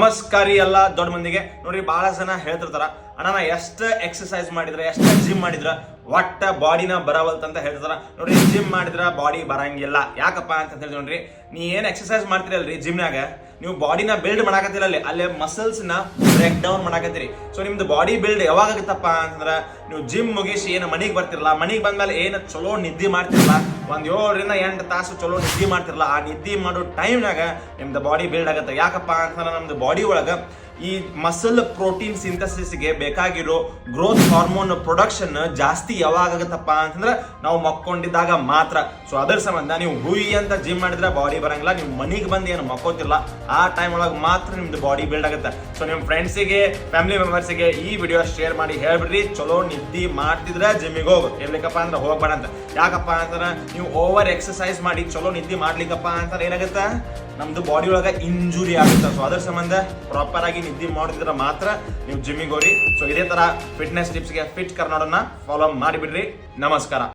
ನಮಸ್ಕಾರ ಎಲ್ಲ ದೊಡ್ಡ ಮಂದಿಗೆ. ನೋಡ್ರಿ, ಬಹಳ ಜನ ಹೇಳ್ತಿರ್ತಾರ, ಅಣ್ಣ ಎಷ್ಟು ಎಕ್ಸಸೈಸ್ ಮಾಡಿದ್ರೆ, ಎಷ್ಟು ಜಿಮ್ ಮಾಡಿದ್ರ, ಒಟ್ಟ ಬಾಡಿನ ಬರವಲ್ತ ಅಂತ ಹೇಳ್ತಾರ ನೋಡ್ರಿ ಜಿಮ್ ಮಾಡಿದ್ರ ಬಾಡಿ ಬರಂಗಿಲ್ಲ. ಯಾಕಪ್ಪ ಅಂತ ಹೇಳಿ ನೋಡ್ರಿ, ನೀ ಏನ್ ಎಕ್ಸಸೈಸ್ ಮಾಡ್ತೀರಲ್ರಿ ಜಿಮ್ನಾಗ ನೀವು ಬಾಡಿನ ಬಿಲ್ಡ್ ಮಾಡಾಕತ್ತಿರ ಅಲ್ಲಿ, ಅಲ್ಲೇ ಮಸಲ್ಸ್ನ ಬ್ರೇಕ್ ಡೌನ್ ಮಾಡಾಕತ್ತೀರಿ. ಸೊ ನಿಮ್ದು ಬಾಡಿ ಬಿಲ್ಡ್ ಯಾವಾಗ ಆಗುತ್ತಪ್ಪ ಅಂತಂದ್ರ, ನೀವು ಜಿಮ್ ಮುಗಿಸಿ ಏನು ಮನೆಗೆ ಬರ್ತಿರಲ್ಲ ಮನೆಗೆ ಬಂದ್ಮೇಲೆ ಏನು ಚಲೋ ನಿದ್ದೆ ಮಾಡ್ತಿರಲ್ಲ ಒಂದ್ ಏಳರಿಂದ ಎಂಟು ತಾಸು ಚಲೋ ನಿದ್ದೆ ಮಾಡ್ತಿರಲ್ಲ ಆ ನಿದ್ದೆ ಮಾಡೋ ಟೈಮ್ನಾಗ ನಿಮ್ದು ಬಾಡಿ ಬಿಲ್ಡ್ ಆಗುತ್ತೆ. ಯಾಕಪ್ಪ ಅಂತಂದ್ರೆ, ನಮ್ದು ಬಾಡಿ ಒಳಗ ಈ ಮಸಲ್ ಪ್ರೋಟೀನ್ ಸಿಂಥಸಿಸ್ಗೆ ಬೇಕಾಗಿರೋ ಗ್ರೋತ್ ಹಾರ್ಮೋನ್ ಪ್ರೊಡಕ್ಷನ್ ಜಾಸ್ತಿ ಯಾವಾಗ ಆಗುತ್ತಪ್ಪ ಅಂತಂದ್ರೆ ನಾವು ಮಕ್ಕೊಂಡಿದ್ದಾಗ ಮಾತ್ರ. ಸೊ ಅದರ ಸಂಬಂಧ ನೀವು ಹುಯಿ ಅಂತ ಜಿಮ್ ಮಾಡಿದ್ರೆ ಬಾಡಿ ಬರಂಗಿಲ್ಲ, ನೀವು ಮನೆಗೆ ಬಂದು ಏನು ಮಕ್ಕೋತಿಲ್ಲ. ಆ ಟೈಮ್ ಒಳಗೆ ಮಾತ್ರ ನಿಮ್ದು ಬಾಡಿ ಬಿಲ್ಡ್ ಆಗುತ್ತೆ. ಸೊ ನಿಮ್ಮ ಫ್ರೆಂಡ್ಸಿಗೆ ಫ್ಯಾಮಿಲಿ ಮೆಂಬರ್ಸಿಗೆ ಈ ವಿಡಿಯೋ ಶೇರ್ ಮಾಡಿ ಹೇಳ್ಬಿಡ್ರಿ. ಚಲೋ ನಿದ್ದೆ ಮಾಡ್ತಿದ್ರೆ ಜಿಮ್ಮಿಗೆ ಹೋಗು. ಇರ್ಲಿಕ್ಕಪ್ಪ ಅಂದ್ರೆ ಹೋಗ್ಬೇಡ ಅಂತ. ಯಾಕಪ್ಪ ಅಂತಂದ್ರೆ ನೀವು ಓವರ್ ಎಕ್ಸಸೈಸ್ ಮಾಡಿ ಚಲೋ ನಿದ್ದೆ ಮಾಡ್ಲಿಕ್ಕಪ್ಪ ಅಂತಂದ್ರೆ ಏನಾಗುತ್ತೆ? ನಮ್ದು ಬಾಡಿ ಒಳಗ ಇಂಜುರಿ ಆಗುತ್ತೆ. ಸೊ ಅದ್ರ ಸಂಬಂಧ ಪ್ರಾಪರ್ ಆಗಿ ನಿದ್ದೆ ಮಾಡಿದ್ರೆ ಮಾತ್ರ ನೀವು ಜಿಮ್ಮಿಗೆ ಹೋಗಿ ಸೊ ಇದೇ ತರ ಫಿಟ್ನೆಸ್ ಟಿಪ್ಸ್ಗೆ ಫಿಟ್ ಕರ್ನಾಡನ್ನ ಫಾಲೋ ಮಾಡಿಬಿಡ್ರಿ. ನಮಸ್ಕಾರ.